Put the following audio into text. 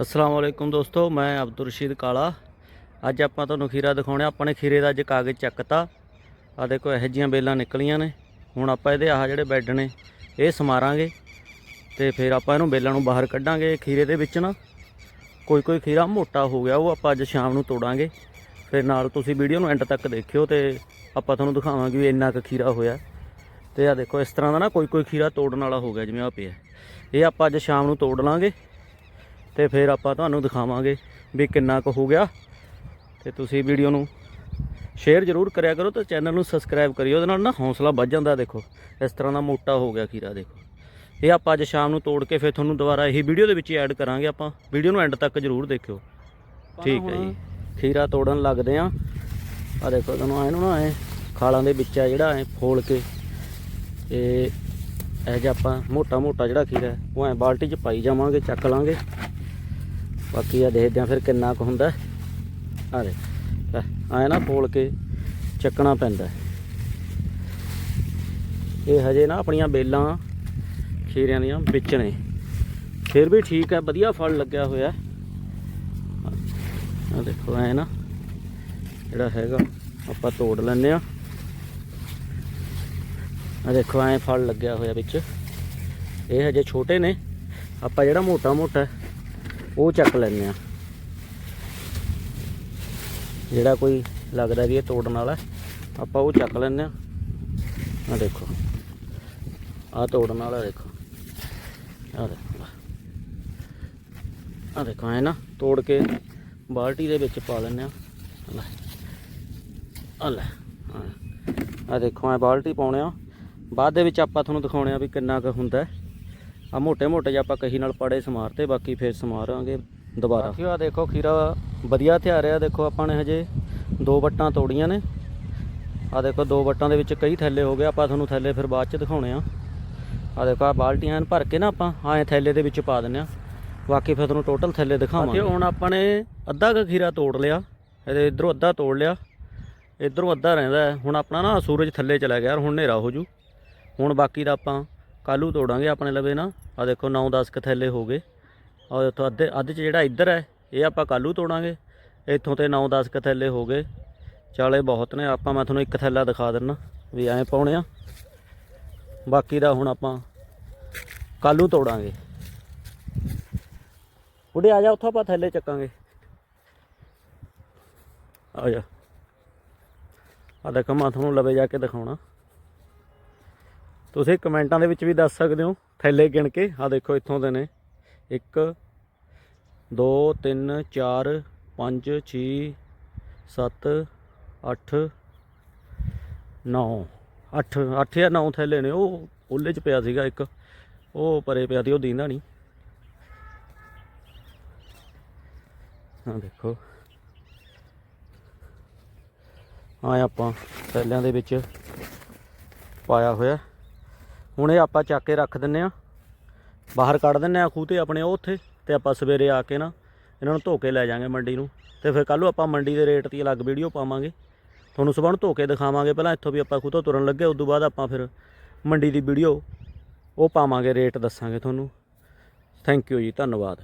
ਅਸਲਾਮ ਵਾਲੇਕੁਮ ਦੋਸਤੋ, ਮੈਂ ਅਬਦੁਲ ਰਸ਼ੀਦ ਕਾਲਾ। ਅੱਜ ਆਪਾਂ ਤੁਹਾਨੂੰ ਖੀਰਾ ਦਿਖਾਉਣਾ। ਨੇ ਖੀਰੇ ਦਾ ਅੱਜ ਕਾਗਜ਼ ਚੱਕਤਾ। ਆ ਦੇਖੋ, ਇਹੋ ਜੀਆਂ ਬੇਲਾਂ ਨਿਕਲੀਆਂ ਨੇ। ਹੁਣ ਆਪਾਂ ਇਹਦੇ ਆਹ ਜਿਹੜੇ ਬੈੱਡ ਨੇ, ਇਹ ਸਮਾਰਾਂਗੇ। ਤੇ ਫਿਰ ਆਪਾਂ ਇਹਨੂੰ ਬੇਲਾਂ ਨੂੰ ਬਾਹਰ ਕੱਢਾਂਗੇ ਖੀਰੇ ਦੇ ਵਿੱਚ ਨਾ। ਕੋਈ ਕੋਈ ਖੀਰਾ ਮੋਟਾ ਹੋ ਗਿਆ, ਉਹ ਆਪਾਂ ਅੱਜ ਸ਼ਾਮ ਨੂੰ ਤੋੜਾਂਗੇ। ਫਿਰ ਨਾਲ ਤੁਸੀਂ ਵੀਡੀਓ ਨੂੰ ਐਂਡ ਤੱਕ ਦੇਖਿਓ ਤੇ ਆਪਾਂ ਤੁਹਾਨੂੰ ਦਿਖਾਵਾਂਗੇ ਵੀ ਇੰਨਾ ਕੁ ਖੀਰਾ ਹੋਇਆ। ਤੇ ਆ ਦੇਖੋ, ਇਸ ਤਰ੍ਹਾਂ ਦਾ ਨਾ ਕੋਈ ਕੋਈ ਖੀਰਾ ਤੋੜਨ ਵਾਲਾ ਹੋ ਗਿਆ, ਜਿਵੇਂ ਆ ਪਿਆ। ਇਹ ਆਪਾਂ ਅੱਜ ਸ਼ਾਮ ਨੂੰ ਤੋੜ ਲਾਂਗੇ। ਤੇ ਫਿਰ ਆਪਾਂ ਤੁਹਾਨੂੰ ਦਿਖਾਵਾਂਗੇ ਵੀ ਕਿੰਨਾ ਕੁ ਹੋ ਗਿਆ। ਤੇ ਤੁਸੀਂ ਵੀਡੀਓ ਨੂੰ ਸ਼ੇਅਰ ਜ਼ਰੂਰ ਕਰਿਆ ਕਰੋ ਤੇ ਚੈਨਲ ਨੂੰ ਸਬਸਕ੍ਰਾਈਬ ਕਰਿਓ। ਉਹਦੇ ਨਾਲ ਨਾ ਹੌਸਲਾ ਵੱਧ ਜਾਂਦਾ ਦੇਖੋ। ਇਸ ਤਰ੍ਹਾਂ ਦਾ ਮੋਟਾ ਹੋ ਗਿਆ ਖੀਰਾ ਦੇਖੋ। ਇਹ ਆਪਾਂ ਅੱਜ ਸ਼ਾਮ ਨੂੰ ਤੋੜ ਕੇ ਫਿਰ ਤੁਹਾਨੂੰ ਦੁਬਾਰਾ ਇਹੀ ਵੀਡੀਓ ਦੇ ਵਿੱਚ ਐਡ ਕਰਾਂਗੇ ਆਪਾਂ। ਵੀਡੀਓ ਨੂੰ ਐਂਡ ਤੱਕ ਜ਼ਰੂਰ ਦੇਖਿਓ। ਠੀਕ ਹੈ ਜੀ। ਖੀਰਾ ਤੋੜਨ ਲੱਗਦੇ ਆ ਆ ਦੇਖੋ ਤੁਹਾਨੂੰ ਐ ਨੂੰ ਨਾ ਐ ਖਾਲਾਂ ਦੇ ਵਿੱਚ ਆ ਜਿਹੜਾ ਐ ਫੋਲ ਕੇ। ਤੇ ਇਹ ਜਿਹਾ ਆਪਾਂ ਮੋਟਾ ਮੋਟਾ ਜਿਹੜਾ ਖੀਰਾ ਉਹ ਐ ਬਾਲਟੀ 'ਚ ਪਾਈ ਜਾਵਾਂਗੇ ਚੱਕ ਲਾਂਗੇ। ਬਾਕੀ ਆ ਦੇਖਦੇ ਆ ਫਿਰ ਕਿੰਨਾ ਕੁ ਹੁੰਦਾ। ਆ ਦੇ ਐ ਨਾ ਫੋਲ ਕੇ ਚੱਕਣਾ ਪੈਂਦਾ। ਇਹ ਹਜੇ ਨਾ ਆਪਣੀਆਂ ਬੇਲਾਂ ਖੀਰਿਆਂ ਦੀਆਂ ਵਿੱਚ ਨੇ। ਫਿਰ ਵੀ ਠੀਕ ਹੈ, ਵਧੀਆ ਫਲ ਲੱਗਿਆ ਹੋਇਆ। ਆ ਦੇਖੋ, ਐ ਨਾ ਜਿਹੜਾ ਹੈਗਾ, ਆਪਾਂ ਤੋੜ ਲੈਂਦੇ ਆ ਆ ਦੇਖੋ, ਐ ਫਲ ਲੱਗਿਆ ਹੋਇਆ ਵਿੱਚ। ਇਹ ਹਜੇ ਛੋਟੇ ਨੇ। ਆਪਾਂ ਜਿਹੜਾ ਮੋਟਾ ਮੋਟਾ ਉਹ ਚੱਕ ਲੈਂਦੇ ਆ। ਜਿਹੜਾ ਕੋਈ ਲੱਗਦਾ ਵੀ ਇਹ ਤੋੜਨ ਵਾਲਾ, ਆਪਾਂ ਉਹ ਚੱਕ ਲੈਂਦੇ ਆ। ਆ ਦੇਖੋ। ਆ ਤੋੜਨ ਵਾਲਾ ਦੇਖੋ। ਆ ਦੇਖੋ। ਆ ਦੇਖੋ, ਐ ਨਾ ਤੋੜ ਕੇ ਬਾਲਟੀ ਦੇ ਵਿੱਚ ਪਾ ਲੈਂਦੇ ਆ। ਲੈ। ਆ ਲੈ। ਆ ਦੇਖੋ, ਐ ਬਾਲਟੀ ਪਾਉਣੇ ਆ। ਬਾਅਦ ਦੇ ਵਿੱਚ ਆਪਾਂ ਤੁਹਾਨੂੰ ਦਿਖਾਉਣੇ ਆ ਵੀ ਕਿੰਨਾ ਕੁ ਹੁੰਦਾ। ਆ ਮੋਟੇ ਮੋਟੇ ਜਿਹਾ ਆਪਾਂ ਕਹੀ ਨਾਲ ਪੜੇ ਸਮਾਰਤੇ ਬਾਕੀ ਫੇਰ ਸਮਾਰਾਂਗੇ ਦੁਬਾਰਾ। ਬਾਕੀ ਆ ਦੇਖੋ ਖੀਰਾ ਵਧੀਆ ਤਿਆਰ ਆ ਦੇਖੋ ਆਪਾਂ ਨੇ ਹਜੇ ਦੋ ਵੱਟਾਂ ਤੋੜੀਆਂ ਨੇ। ਆ ਦੇਖੋ ਦੋ ਵੱਟਾਂ ਦੇ ਵਿੱਚ ਕਈ ਥੈਲੇ ਹੋ ਗਏ ਆਪਾਂ ਤੁਹਾਨੂੰ ਥੈਲੇ ਫਿਰ ਬਾਅਦ ਚ ਦਿਖਾਉਣੇ ਆ। ਆ ਦੇਖੋ ਆ ਬਾਲਟੀਆਂ ਭਰ ਕੇ ਨਾ ਆਪਾਂ ਆਏ ਥੈਲੇ ਦੇ ਵਿੱਚ ਪਾ ਦਿੰਨੇ ਆ। ਬਾਕੀ ਫਿਰ ਤੁਹਾਨੂੰ ਟੋਟਲ ਥੈਲੇ ਦਿਖਾਵਾਂਗੇ। ਹੁਣ ਆਪਾਂ ਨੇ ਅੱਧਾ ਕ ਖੀਰਾ ਤੋੜ ਲਿਆ ਇਹਦੇ ਇਧਰੋਂ ਅੱਧਾ ਤੋੜ ਲਿਆ ਇਧਰੋਂ ਅੱਧਾ ਰਹਿੰਦਾ ਹੁਣ ਆਪਣਾ ਨਾ ਸੂਰਜ ਥੱਲੇ ਚਲਾ ਗਿਆ ਹੁਣ ਹਨੇਰਾ ਹੋ ਜੂ। ਹੁਣ ਬਾਕੀ ਦਾ ਆਪਾਂ ਕੱਲੂ ਤੋੜਾਂਗੇ ਆਪਣੇ ਲਵੇ ਨਾ। ਆ ਦੇਖੋ 9-10 ਕ ਥੈਲੇ ਹੋ ਗਏ। ਔਰ ਉੱਥੋਂ ਅੱਧੇ ਅੱਧ ਚ ਜਿਹੜਾ ਇੱਧਰ ਹੈ, ਇਹ ਆਪਾਂ ਕੱਲੂ ਤੋੜਾਂਗੇ। ਇੱਥੋਂ ਤੇ 9-10 ਕ ਥੈਲੇ ਹੋ ਗਏ। ਚਾਲੇ ਬਹੁਤ ਨੇ, ਆਪਾਂ ਮੈਂ ਤੁਹਾਨੂੰ ਇੱਕ ਥੈਲਾ ਦਿਖਾ ਦਿੰਨਾ, ਵੀ ਐਂ ਪਾਉਣੇ ਆ। ਬਾਕੀ ਦਾ ਹੁਣ ਆਪਾਂ ਕੱਲੂ ਤੋੜਾਂਗੇ। ਉੜੇ ਆ ਜਾ, ਉੱਥੋਂ ਆਪਾਂ ਥੈਲੇ ਚੱਕਾਂਗੇ। ਆ ਜਾ। ਆ ਦੇਖੋ, ਮੈਂ ਤੁਹਾਨੂੰ ਲਵੇ ਜਾ ਕੇ ਦਿਖਾਉਣਾ। ਤੁਸੀਂ ਕਮੈਂਟਾਂ ਦੇ ਵਿੱਚ ਵੀ ਦੱਸ ਸਕਦੇ ਹੋ, ਥੈਲੇ ਗਿਣ ਕੇ। ਆ ਦੇਖੋ ਇੱਥੋਂ ਦੇ ਨੇ। 1 2 3 4 5 6 7 8 9 8 8 ਜਾਂ 9 ਥੈਲੇ ਨੇ। ਉਹ ਉਹਲੇ ਚ ਪਿਆ ਸੀਗਾ ਇੱਕ। ਉਹ ਪਰੇ ਪਿਆ ਸੀ, ਉਹ ਦੀਂਦਾ ਨਹੀਂ। ਆ ਦੇਖੋ। ਆ ਆਪਾਂ ਥੈਲਿਆਂ ਦੇ ਵਿੱਚ ਪਾਇਆ ਹੋਇਆ। ਹੁਣ ਇਹ ਆਪਾਂ ਚੱਕ ਕੇ ਰੱਖ ਦਿੰਨੇ ਆ। ਬਾਹਰ ਕੱਢ ਦਿੰਨੇ ਆ ਖੂਹ ਤੇ ਆਪਣੇ ਉਹ ਉੱਥੇ, ਤੇ ਆਪਾਂ ਸਵੇਰੇ ਆ ਕੇ ਨਾ ਇਹਨਾਂ ਨੂੰ ਧੋ ਕੇ ਲੈ ਜਾਾਂਗੇ ਮੰਡੀ ਨੂੰ। ਤੇ ਫਿਰ ਕੱਲ ਨੂੰ ਆਪਾਂ ਮੰਡੀ ਦੇ ਰੇਟ ਦੀ ਅਲੱਗ ਵੀਡੀਓ ਪਾਵਾਂਗੇ। ਤੁਹਾਨੂੰ ਸਵੇਰ ਨੂੰ ਧੋ ਕੇ ਦਿਖਾਵਾਂਗੇ। ਪਹਿਲਾਂ ਇੱਥੋਂ ਵੀ ਆਪਾਂ ਖੂਹ ਤੋਂ ਤੁਰਨ ਲੱਗੇ ਉਸ ਤੋਂ ਬਾਅਦ ਆਪਾਂ ਫਿਰ ਮੰਡੀ ਦੀ ਵੀਡੀਓ ਉਹ ਪਾਵਾਂਗੇ, ਰੇਟ ਦੱਸਾਂਗੇ ਤੁਹਾਨੂੰ। ਥੈਂਕ ਯੂ ਜੀ, ਧੰਨਵਾਦ।